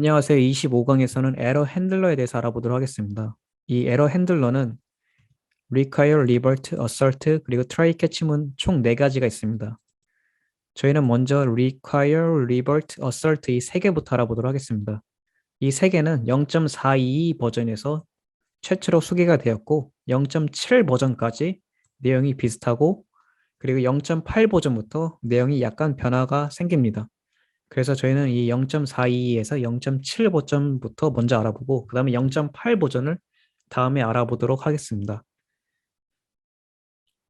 안녕하세요. 25강에서는 에러 핸들러에 대해서 알아보도록 하겠습니다. 이 에러 핸들러는 require, revert, assert, 그리고 try catch문 총 4가지가 있습니다. 저희는 먼저 require, revert, assert 이세 개부터 알아보도록 하겠습니다. 이세 개는 0.422 버전에서 최초로 소개가 되었고 0.7 버전까지 내용이 비슷하고 그리고 0.8 버전부터 내용이 약간 변화가 생깁니다. 그래서 저희는 이 0.42에서 0.7 버전부터 먼저 알아보고 그 다음에 0.8 버전을 다음에 알아보도록 하겠습니다.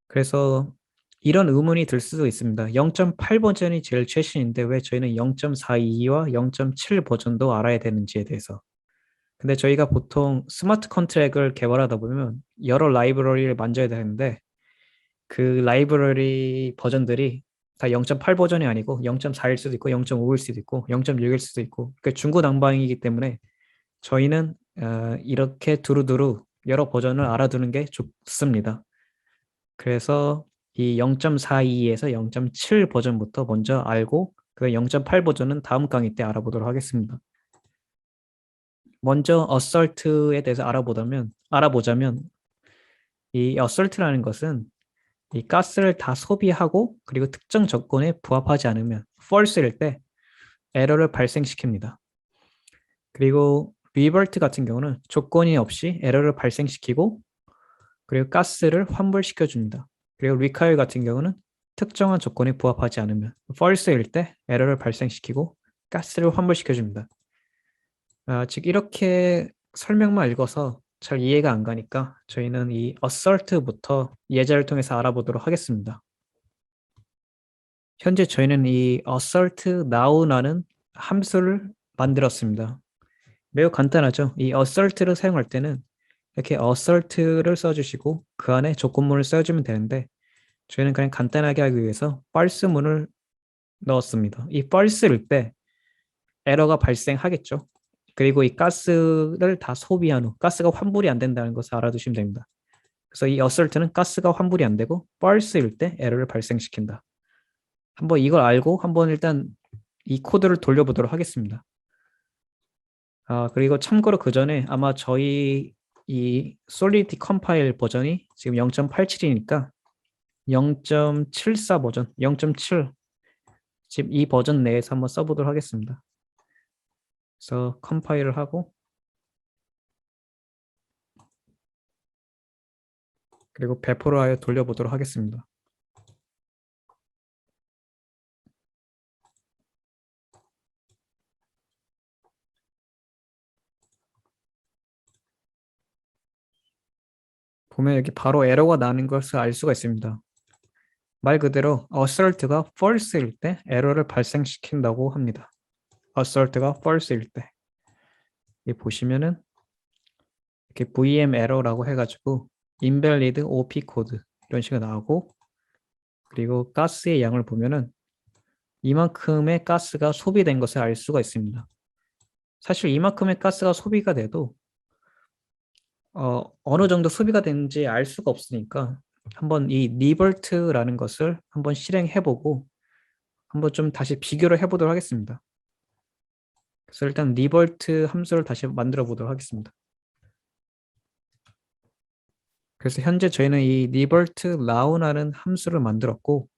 그래서 이런 의문이 들 수도 있습니다. 0.8 버전이 제일 최신인데 왜 저희는 0.42와 0.7 버전도 알아야 되는지에 대해서. 근데 저희가 보통 스마트 컨트랙을 개발하다 보면 여러 라이브러리를 만져야 되는데 그 라이브러리 버전들이 다 0.8 버전이 아니고 0.4일 수도 있고 0.5일 수도 있고 0.6일 수도 있고 그 중구난방이기 때문에 저희는 어, 이렇게 두루두루 여러 버전을 알아두는 게 좋습니다. 그래서 이 0.42에서 0.7 버전부터 먼저 알고 그 0.8 버전은 다음 강의 때 알아보도록 하겠습니다. 먼저 assert에 대해서 알아보자면 알아보자면 이 assert라는 것은 이 가스를 다 소비하고 그리고 특정 조건에 부합하지 않으면 false일 때 에러를 발생시킵니다. 그리고 revert 같은 경우는 조건이 없이 에러를 발생시키고 그리고 가스를 환불시켜 줍니다. 그리고 require 같은 경우는 특정한 조건에 부합하지 않으면 false일 때 에러를 발생시키고 가스를 환불시켜 줍니다. 아, 즉 이렇게 설명만 읽어서 잘 이해가 안 가니까 저희는 이 assert부터 예제를 통해서 알아보도록 하겠습니다. 현재 저희는 이 assert now라는 함수를 만들었습니다. 매우 간단하죠. 이 assert를 사용할 때는 이렇게 assert를 써주시고 그 안에 조건문을 써주면 되는데 저희는 그냥 간단하게 하기 위해서 false문을 넣었습니다. 이 false일 때 에러가 발생하겠죠. 그리고 이 가스를 다 소비한 후 가스가 환불이 안 된다는 것을 알아두시면 됩니다. 그래서 이 assert는 가스가 환불이 안 되고 false일 때 에러를 발생시킨다. 한번 이걸 알고 한번 일단 이 코드를 돌려보도록 하겠습니다. 아, 그리고 참고로 그 전에 아마 저희 이 솔리디티 컴파일 버전이 지금 0.87이니까 0.74 버전, 0.7 지금 이 버전 내에서 한번 써보도록 하겠습니다. 그래서 컴파일을 하고 그리고 배포를 하여 돌려보도록 하겠습니다. 보면 여기 바로 에러가 나는 것을 알 수가 있습니다. 말 그대로 assert가 false일 때 에러를 발생시킨다고 합니다. Assert가 false일 때. 이 보시면은 이렇게 VM error라고 해가지고 invalid op 코드 이런 식으로 나오고 그리고 가스의 양을 보면은 이만큼의 가스가 소비된 것을 알 수가 있습니다. 사실 이만큼의 가스가 소비가 돼도 어, 어느 정도 소비가 되는지 알 수가 없으니까 한번 이 리버트라는 것을 한번 실행해보고 한번 좀 다시 비교를 해보도록 하겠습니다. 그래서 일단 리버트 함수를 다시 만들어 보도록 하겠습니다. 그래서 현재 저희는 이 리버트 now라는 함수를 만들었고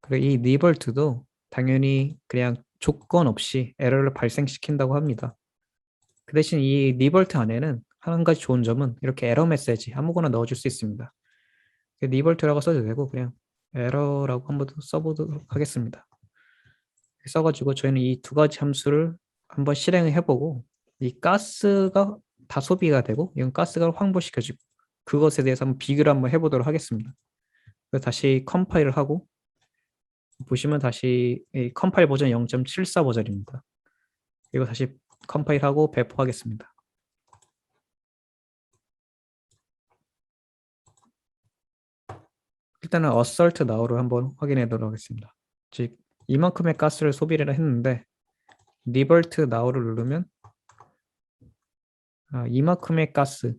그리고 이 리버트도 당연히 그냥 조건 없이 에러를 발생시킨다고 합니다. 그 대신 이 리버트 안에는 한 가지 좋은 점은 이렇게 에러 메시지 아무거나 넣어줄 수 있습니다. 리버트라고 써도 되고 그냥 에러라고 한번 써보도록 하겠습니다. 써가지고 저희는 이 두 가지 함수를 한번 실행을 해보고 이 가스가 다 소비가 되고 이건 가스가 환불시켜지고 그것에 대해서 한번 비교를 한번 해보도록 하겠습니다. 다시 컴파일을 하고 보시면 다시 컴파일 버전 0.74 버전입니다. 이거 다시 컴파일하고 배포하겠습니다. 일단은 assert now를 한번 확인해 보도록 하겠습니다. 즉 이만큼의 가스를 소비를 했는데 리버트 나우를 누르면 아, 이만큼의 가스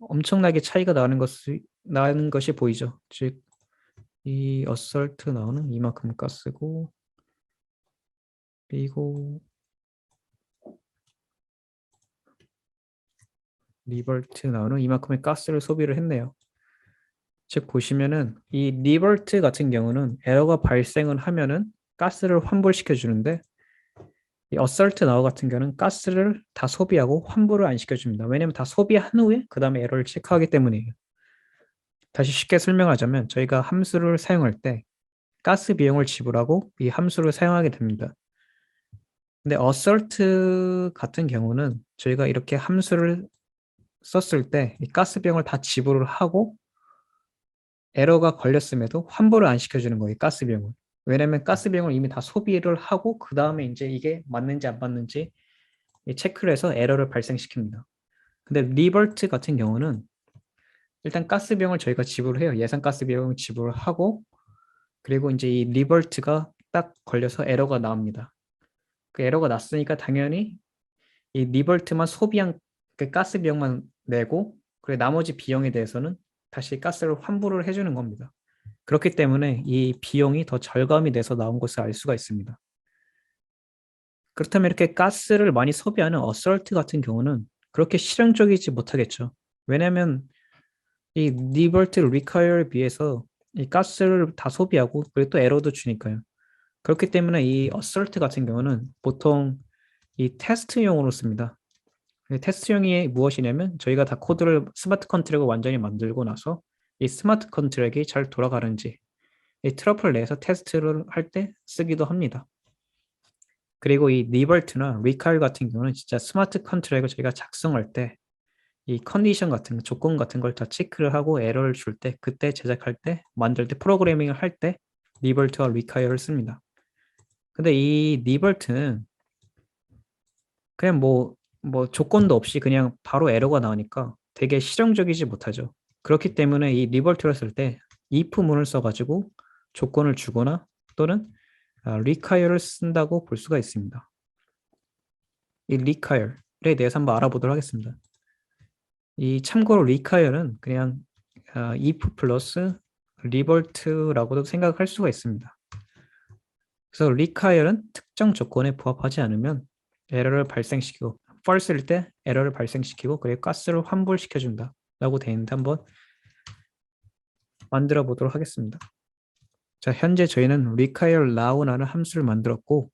엄청나게 차이가 나는 것이 나는 것이 보이죠. 즉 이 어설트 나오는 이만큼 가스고 그리고 리버트 나오는 이만큼의 가스를 소비를 했네요. 즉 보시면은 이 리버트 같은 경우는 에러가 발생을 하면은 가스를 환불시켜 주는데 이 어설트 나우 같은 경우는 가스를 다 소비하고 환불을 안 시켜줍니다. 왜냐면 다 소비한 후에 그 다음에 에러를 체크하기 때문이에요. 다시 쉽게 설명하자면 저희가 함수를 사용할 때 가스 비용을 지불하고 이 함수를 사용하게 됩니다. 근데 assert 같은 경우는 저희가 이렇게 함수를 썼을 때 이 가스 비용을 다 지불을 하고 에러가 걸렸음에도 환불을 안 시켜주는 거예요. 가스 비용을. 왜냐면 가스 비용을 이미 다 소비를 하고 그 다음에 이제 이게 맞는지 안 맞는지 체크를 해서 에러를 발생시킵니다. 근데 리버트 같은 경우는 일단 가스 비용을 저희가 지불을 해요. 예상 가스 비용을 지불을 하고 그리고 이제 이 리버트가 딱 걸려서 에러가 나옵니다. 그 에러가 났으니까 당연히 이 리버트만 소비한 그 가스 비용만 내고 그리고 나머지 비용에 대해서는 다시 가스를 환불을 해주는 겁니다. 그렇기 때문에 이 비용이 더 절감이 돼서 나온 것을 알 수가 있습니다. 그렇다면 이렇게 가스를 많이 소비하는 어설트 같은 경우는 그렇게 실용적이지 못하겠죠. 왜냐하면 이 리버트 리카이어에 비해서 이 가스를 다 소비하고 그리고 또 에러도 주니까요. 그렇기 때문에 이 어설트 같은 경우는 보통 이 테스트용으로 씁니다. 테스트용이 무엇이냐면 저희가 다 코드를 스마트 컨트랙을 완전히 만들고 나서 이 스마트 컨트랙이 잘 돌아가는지 이 트러플 내에서 테스트를 할 때 쓰기도 합니다. 그리고 이 리버트나 리칼 같은 경우는 진짜 스마트 컨트랙을 저희가 작성할 때 이 컨디션 같은 조건 같은 걸 다 체크를 하고 에러를 줄 때 그때 제작할 때 만들 때 프로그래밍을 할 때 리버트와 리카이어를 씁니다. 근데 이 리버트는 그냥 뭐, 뭐 조건도 없이 그냥 바로 에러가 나오니까 되게 실용적이지 못하죠. 그렇기 때문에 이 리버트를 쓸 때 if문을 써가지고 조건을 주거나 또는 require를 쓴다고 볼 수가 있습니다. 이 require에 대해서 한번 알아보도록 하겠습니다. 이 참고로 require는 그냥 if 플러스 리버트라고도 생각할 수가 있습니다. 그래서 require는 특정 조건에 부합하지 않으면 에러를 발생시키고 false일 때 에러를 발생시키고 그리고 가스를 환불시켜준다 라고 되어 있는데 한번 만들어 보도록 하겠습니다. 자, 현재 저희는 require now라는 함수를 만들었고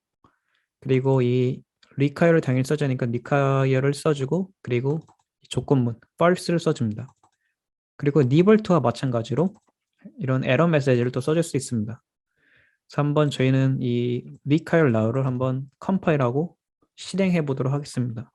그리고 이 require를 당연히 써야 하니까 require를 써주고 그리고 조건문 false를 써줍니다. 그리고 리버트와 마찬가지로 이런 에러 메시지를 또 써줄 수 있습니다. 그래서 한번 저희는 이 require now를 한번 컴파일하고 실행해 보도록 하겠습니다.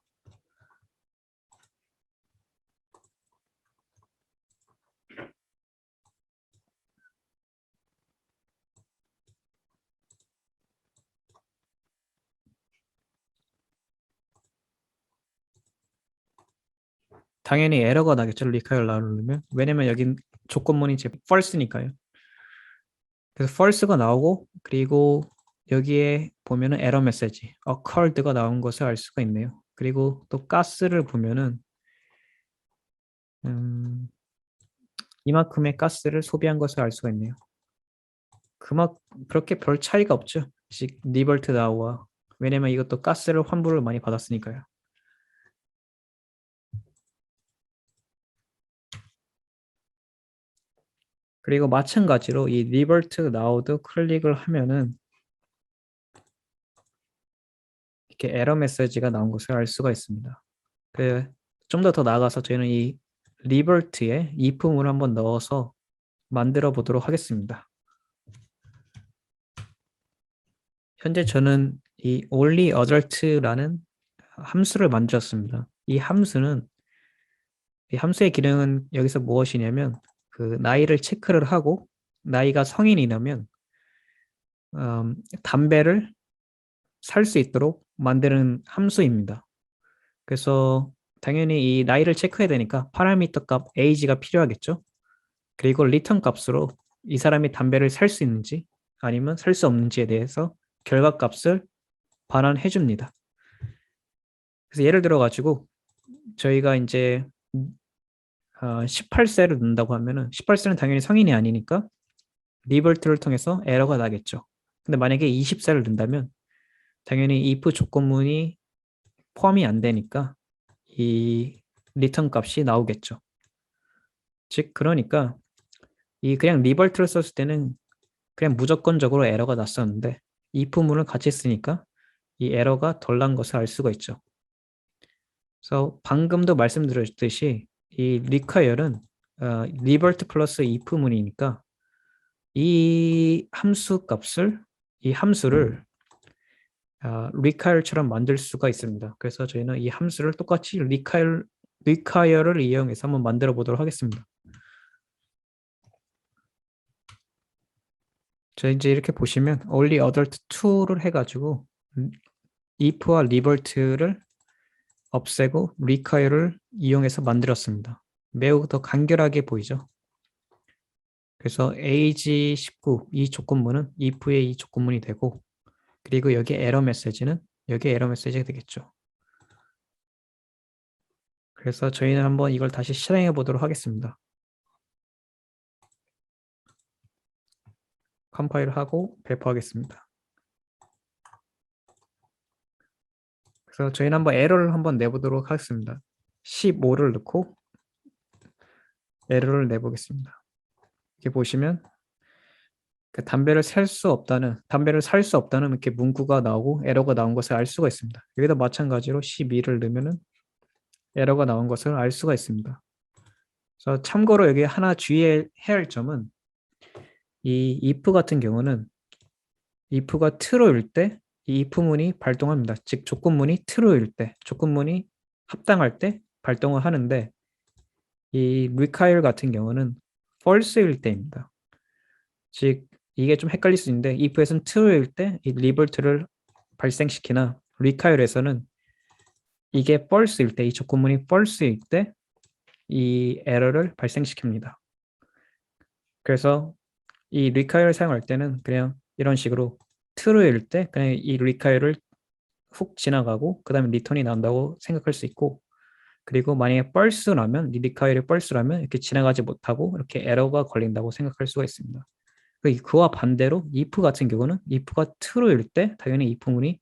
당연히 에러가 나겠죠. 리카이어 나오려면. 왜냐면 여긴 조건문이 이제 false니까요. 그래서 false가 나오고 그리고 여기에 보면은 에러 메시지 occurred가 나온 것을 알 수가 있네요. 그리고 또 가스를 보면은 음, 이만큼의 가스를 소비한 것을 알 수가 있네요. 그만 그렇게 별 차이가 없죠. 리버트 나우와 왜냐면 이것도 가스를 환불을 많이 받았으니까요. 그리고 마찬가지로 이 리버트 나우도 클릭을 하면은 이렇게 에러 메시지가 나온 것을 알 수가 있습니다. 그 좀 더 더 나아가서 저희는 이 리버트에 if문을 한번 넣어서 만들어 보도록 하겠습니다. 현재 저는 이 only adult라는 함수를 만들었습니다. 이 함수는 이 함수의 기능은 여기서 무엇이냐면 그 나이를 체크를 하고 나이가 성인이라면 음, 담배를 살 수 있도록 만드는 함수입니다. 그래서 당연히 이 나이를 체크해야 되니까 파라미터 값 age가 필요하겠죠. 그리고 리턴 값으로 이 사람이 담배를 살 수 있는지 아니면 살 수 없는지에 대해서 결과 값을 반환해 줍니다. 그래서 예를 들어 가지고 저희가 이제 18세를 어, 넣는다고 하면은 18세는 당연히 성인이 아니니까 리버트를 통해서 에러가 나겠죠. 근데 만약에 20세를 넣는다면 당연히 if 조건문이 포함이 안 되니까 이 리턴 값이 나오겠죠. 즉 그러니까 이 그냥 리벌트를 썼을 때는 그냥 무조건적으로 에러가 났었는데 if문을 같이 쓰니까 이 에러가 덜 난 것을 알 수가 있죠. 그래서 방금도 말씀드렸듯이 이 require은 어, revert 플러스 if문이니까 이 함수 값을 이 함수를 아, require처럼 만들 수가 있습니다. 그래서 저희는 이 함수를 똑같이 require, require를 이용해서 한번 만들어 보도록 하겠습니다. 자 이제 이렇게 보시면 only adult 2를 해가지고 if와 revert를 없애고 require를 이용해서 만들었습니다. 매우 더 간결하게 보이죠. 그래서 age 19 이 조건문은 if의 이 조건문이 되고 그리고 여기 에러 메시지는 여기 에러 메시지가 되겠죠. 그래서 저희는 한번 이걸 다시 실행해 보도록 하겠습니다. 컴파일 하고 배포하겠습니다. 그래서 저희는 한번 에러를 한번 내보도록 하겠습니다. 15를 넣고 에러를 내보겠습니다. 이렇게 보시면 그 담배를 살 수 없다는 담배를 살 수 없다는 이렇게 문구가 나오고 에러가 나온 것을 알 수가 있습니다. 여기다 마찬가지로 12를 넣으면은 에러가 나온 것을 알 수가 있습니다. 그래서 참고로 여기 하나 주의해야 할 점은 이 if 같은 경우는 if가 true일 때 이 if문이 발동합니다. 즉 조건문이 true일 때, 조건문이 합당할 때 발동을 하는데 이 require 같은 경우는 false일 때입니다. 즉 이게 좀 헷갈릴 수 있는데 if에서는 true일 때 이 revert를 발생시키나 require에서는 이게 false일 때, 이 조건문이 false일 때 이 에러를 발생시킵니다. 그래서 이 require를 사용할 때는 그냥 이런 식으로 true일 때 그냥 이 require를 훅 지나가고 그 다음에 리턴이 나온다고 생각할 수 있고 그리고 만약에 이 require이 false라면 이렇게 지나가지 못하고 이렇게 에러가 걸린다고 생각할 수가 있습니다. 그와 반대로 if 같은 경우는 if가 true일 때 당연히 if문이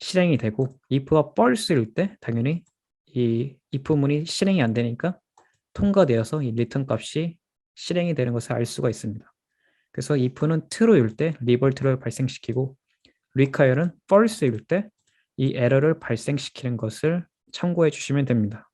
실행이 되고 if가 false일 때 당연히 이 if문이 실행이 안 되니까 통과되어서 이 리턴 값이 실행이 되는 것을 알 수가 있습니다. 그래서 if는 true일 때 리벌트를 발생시키고 require는 false일 때 이 에러를 발생시키는 것을 참고해 주시면 됩니다.